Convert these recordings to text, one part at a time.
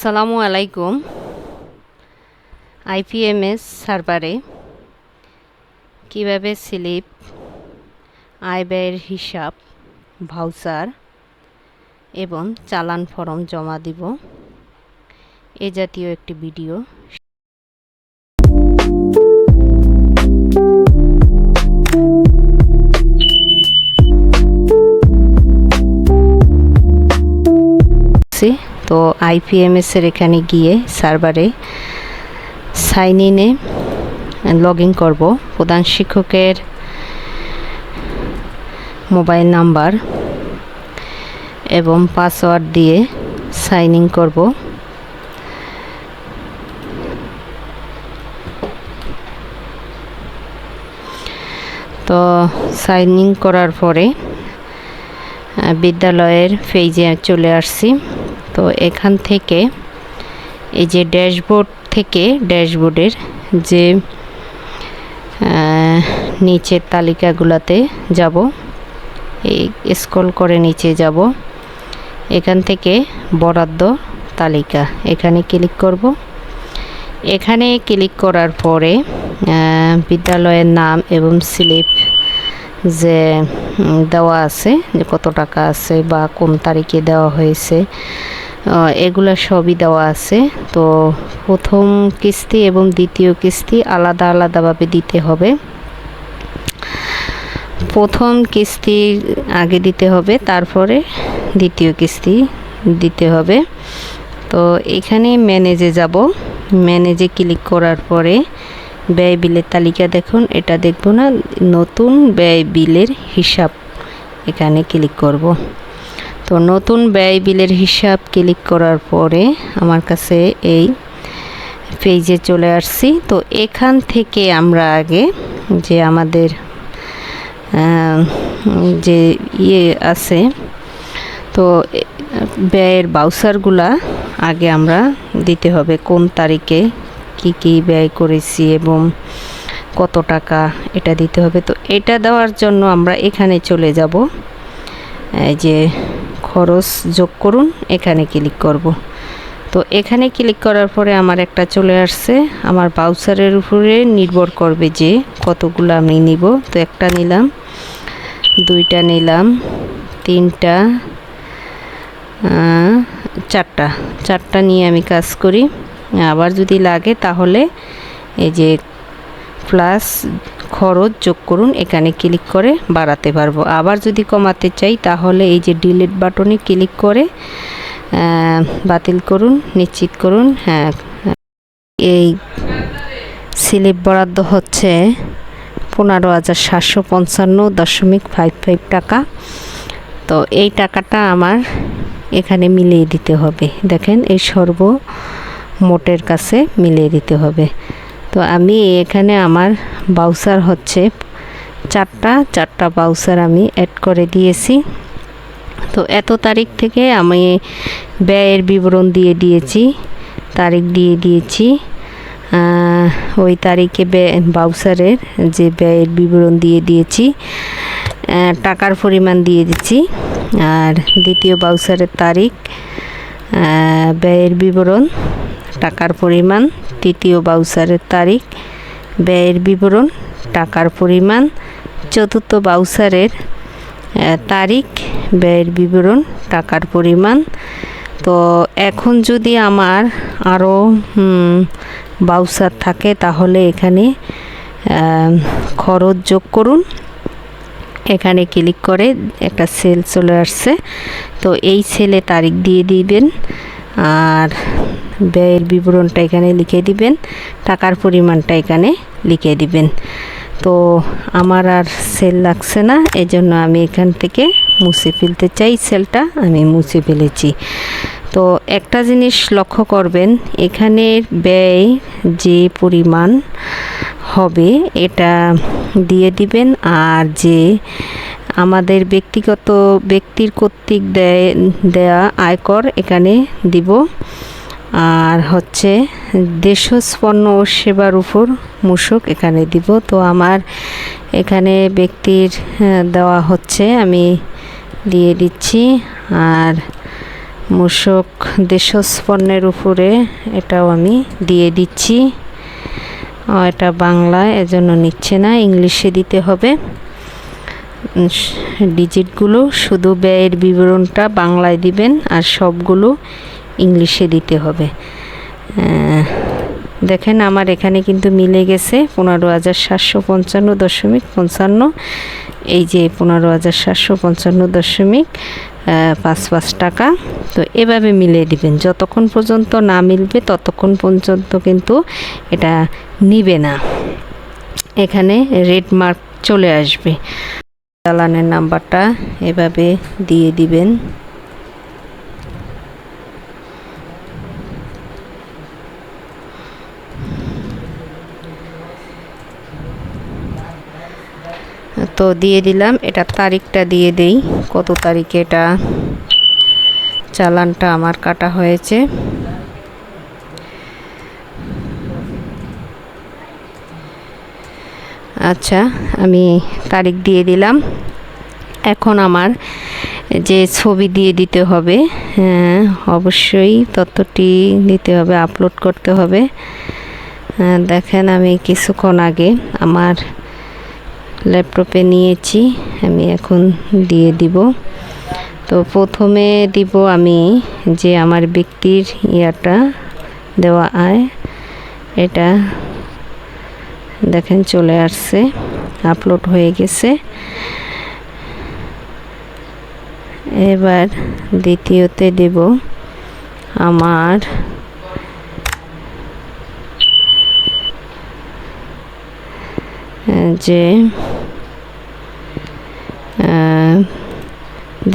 আসসালামু আলাইকুম আইপিএমএস সার্ভারে। কীভাবে স্লিপ আয় ব্যয়ের হিসাব, ভাউচার এবং চালান ফরম জমা দিব, এ জাতীয় একটি ভিডিও। তো আইপিএমএস এর এখানে গিয়ে সার্ভারে সাইন ইনে লগ ইন করব। প্রধান শিক্ষকের মোবাইল নাম্বার এবং পাসওয়ার্ড দিয়ে সাইন ইন করব। তো সাইন ইন করার পরে বিদ্যালয়ের পেজে চলে আসছি। তো এখান থেকে এই যে ড্যাশবোর্ড থেকে ড্যাশবোর্ডের যে নিচের তালিকাগুলোতে যাব, এই স্ক্রল করে নিচে যাব। এখান থেকে বরাদ্দ তালিকা, এখানে ক্লিক করব। এখানে ক্লিক করার পরে বিদ্যালয়ের নাম এবং স্লিপ যে দেওয়া আছে, যে কত টাকা আছে বা কোন তারিখে দেওয়া হয়েছে এগুলো সবই দেওয়া আছে। তো প্রথম কিস্তি এবং দ্বিতীয় কিস্তি আলাদা আলাদাভাবে দিতে হবে। প্রথম কিস্তি আগে দিতে হবে, তারপরে দ্বিতীয় কিস্তি দিতে হবে। তো এখানে ম্যানেজে যাব। ম্যানেজে ক্লিক করার পরে ব্যয় বিলের তালিকা দেখুন। এটা দেখব না, নতুন ব্যয় বিলের হিসাব এখানে ক্লিক করব। তো নতুন ব্যয় বিলের হিসাব ক্লিক করার পরে আমার কাছে এই পেজে চলে আসছি। তো এখান থেকে আমরা আগে যে আমাদের যে ইয়ে আছে, তো ব্যয়ের বাউসারগুলা আগে আমরা দিতে হবে কোন তারিখে কি কি ব্যয় করেছি এবং কত টাকা এটা দিতে হবে। তো এটা দেওয়ার জন্য আমরা এখানে চলে যাব। এই যে খরচ যোগ করুন, এখানে ক্লিক করব। তো এখানে ক্লিক করার পরে আমার একটা চলে আসছে। আমার বাউসারের উপরে নির্ভর করবে যে কতগুলো আমি নিব। তো একটা নিলাম, দুইটা নিলাম, তিনটা চারটা। চারটা নিয়ে আমি কাজ করি। আবার যদি লাগে তাহলে এই যে প্লাস খরচ যোগ করুন, এখানে ক্লিক করে বাড়াতে পারব। আবার যদি কমাতে চাই, তাহলে এই যে ডিলিট বাটনে ক্লিক করে বাতিল করুন, নিশ্চিত করুন হ্যাঁ। এই স্লিপ বরাদ্দ হচ্ছে পনেরো হাজার সাতশো পঞ্চান্ন দশমিক ফাইভ ফাইভ টাকা। তো এই টাকাটা আমার এখানে মিলিয়ে দিতে হবে। দেখেন, এই সর্ব মোটের কাছে মিলিয়ে দিতে হবে। তো আমি এখানে আমার বাউসার হচ্ছে। চারটা চারটা বাউসার আমি অ্যাড করে দিয়েছি। তো এত তারিখ থেকে আমি ব্যয়ের বিবরণ দিয়ে দিয়েছি, তারিখ দিয়ে দিয়েছি। ওই তারিখে বাউসারের যে ব্যয়ের বিবরণ দিয়ে দিয়েছি টাকার পরিমাণ দিয়ে দিচ্ছি আর দ্বিতীয় বাউসারের তারিখ ব্যয়ের বিবরণ, টাকার পরিমাণ তৃতীয় বাউসারের তারিখ। ব্যয়ের বিবরণ, টাকার পরিমাণ, চতুর্থ বাউসারের তারিখ, ব্যয়ের বিবরণ, টাকার পরিমাণ। তো এখন যদি আমার আরও বাউসার থাকে তাহলে এখানে খরচ যোগ করুন। এখানে ক্লিক করে একটা সেল চলে আসছে। তো এই সেলে তারিখ দিয়ে দিবেন। আর ব্যয়ের বিবরণটা এখানে লিখে দিবেন, টাকার পরিমাণটা এখানে লিখে দিবেন। তো আমার আর সেল লাগছে না, এজন্য আমি এখান থেকে মুছে ফেলতে চাই সেলটা, আমি মুছে ফেলেছি। তো একটা জিনিস লক্ষ্য করবেন, এখানে ব্যয় যে পরিমাণ হবে, এটা দিয়ে দিবেন, আর যে আমাদের ব্যক্তিগত ব্যক্তির কর্তৃক দেয়, দেয়া আয়কর এখানে দিব। আর হচ্ছে দেশজ পণ্য ও সেবার উপর মূসক এখানে দিব। তো আমার এখানে ব্যক্তির দেওয়া হচ্ছে, আমি দিয়ে দিচ্ছি। আর মূসক দেশজ পণ্যের উপরে এটাও আমি দিয়ে দিচ্ছি। এটা বাংলায়, এজন্য নিচ্ছে না, ইংলিশে দিতে হবে। ডিজিটগুলো শুধু ব্যয়ের বিবরণটা বাংলায় দিবেন আর সবগুলো ইংলিশে দিতে হবে। দেখেন আমার এখানে কিন্তু মিলে গেছে পনেরো হাজার সাতশো পঞ্চান্ন দশমিক পঞ্চান্ন। এই যে পনেরো হাজার সাতশো পঞ্চান্ন দশমিক পাঁচ পাঁচ টাকা। তো এভাবে মিলিয়ে দিবেন। যতক্ষণ পর্যন্ত না মিলবে ততক্ষণ পর্যন্ত কিন্তু এটা নিবে না। এখানে রেড মার্ক চলে আসবে। চালানের নাম্বারটা এভাবে দিয়ে দিবেন। তো দিয়ে দিলাম, এটা তারিখটা দিয়ে দেই, কত তারিখে এটা চালানটা আমার কাটা হয়েছে। আচ্ছা আমি তারিখ দিয়ে দিলাম। এখন আমার যে ছবি দিয়ে দিতে হবে হ্যাঁ অবশ্যই তথ্যটি দিতে হবে আপলোড করতে হবে। হ্যাঁ, দেখেন আমি কিছুক্ষণ আগে আমার ল্যাপটপে নিয়েছি আমি এখন দিয়ে দিব। তো প্রথমে দিব আমি যে আমার ব্যক্তির ইয়াটা দেওয়া আয় এটা দেখেন চলে আসছে আপলোড হয়ে গেছে। এবার দ্বিতীয়তে দেব আমার যে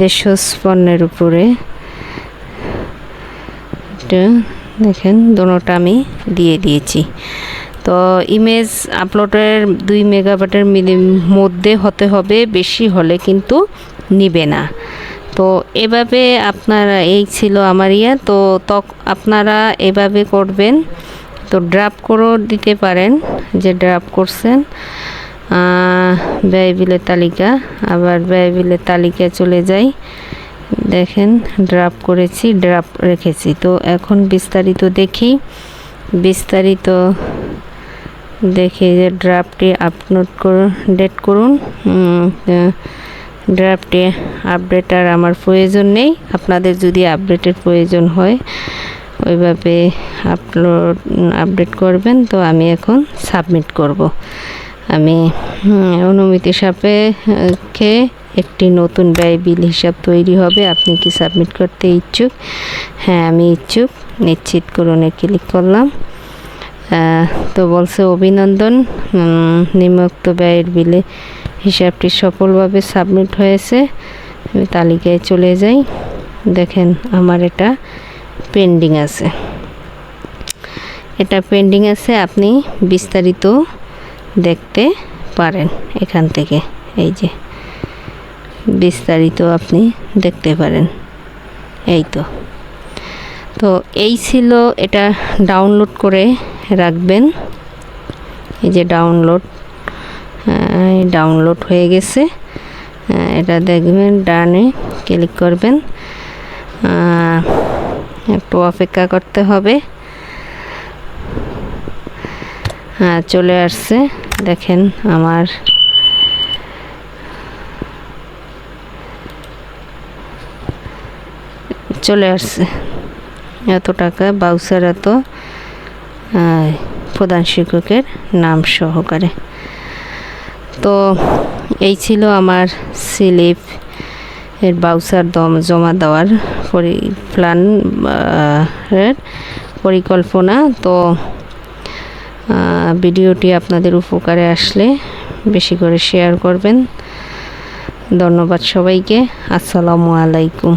দেশজ পণ্যের উপরে দেখেন, দোনোটা আমি দিয়ে দিয়েছি। তো ইমেজ আপলোডের দুই মেগাবাটের মধ্যে হতে হবে বেশি হলে কিন্তু নিবে না। তো এভাবে আপনারা এই ছিল আমার ইয়া তো তক আপনারা এভাবে করবেন। তো ড্রাপ করেও দিতে পারেন যে ড্রাপ করছেন। আহ, ব্যয় বিলের তালিকা আবার ব্যয় বিলের তালিকায় চলে যাই। দেখেন ড্রাপ করেছি ড্রাপ রেখেছি। তো এখন বিস্তারিত দেখি। বিস্তারিত দেখে যে ড্রাফটটি আপলোড করুন ডেট করুন। ড্রাফটে আপডেট আর আমার প্রয়োজন নেই। আপনাদের যদি আপডেটের প্রয়োজন হয়, ওইভাবে আপলোড আপডেট করবেন, তো আমি এখন সাবমিট করব। আমি অনুমতি সাপেক্ষে একটি নতুন ব্যয় বিল হিসাব তৈরি হবে। আপনি কি সাবমিট করতে ইচ্ছুক? হ্যাঁ আমি ইচ্ছুক। নিশ্চিত করুনে ক্লিক করলাম। তো বলছে অভিনন্দন নিম্নোক্ত ব্যয়ের বিলে হিসাবটি সফলভাবে সাবমিট হয়েছে। আমি তালিকায় চলে যাই। দেখেন আমার এটা পেন্ডিং আছে। এটা পেন্ডিং আছে, আপনি বিস্তারিত দেখতে পারেন এখান থেকে। এই যে, বিস্তারিত আপনি দেখতে পারেন। এই তো। তো এই ছিল, এটা ডাউনলোড করে রাখবেন। এই যে ডাউনলোড ডাউনলোড হয়ে গেছে। এটা দেখবেন, ডানে ক্লিক করবেন। একটু অপেক্ষা করতে হবে। হ্যাঁ চলে আসছে, দেখেন আমার চলে আসছে। এত টাকা, বাউসার এত প্রধান শিক্ষকের নাম সহকারে। তো এই ছিল আমার স্লিপ, এর বাউসার দম জমা দেওয়ার পরি প্ল্যান এর পরিকল্পনা। তো ভিডিওটি আপনাদের উপকারে আসলে বেশি করে শেয়ার করবেন। ধন্যবাদ সবাইকে। আসসালামু আলাইকুম।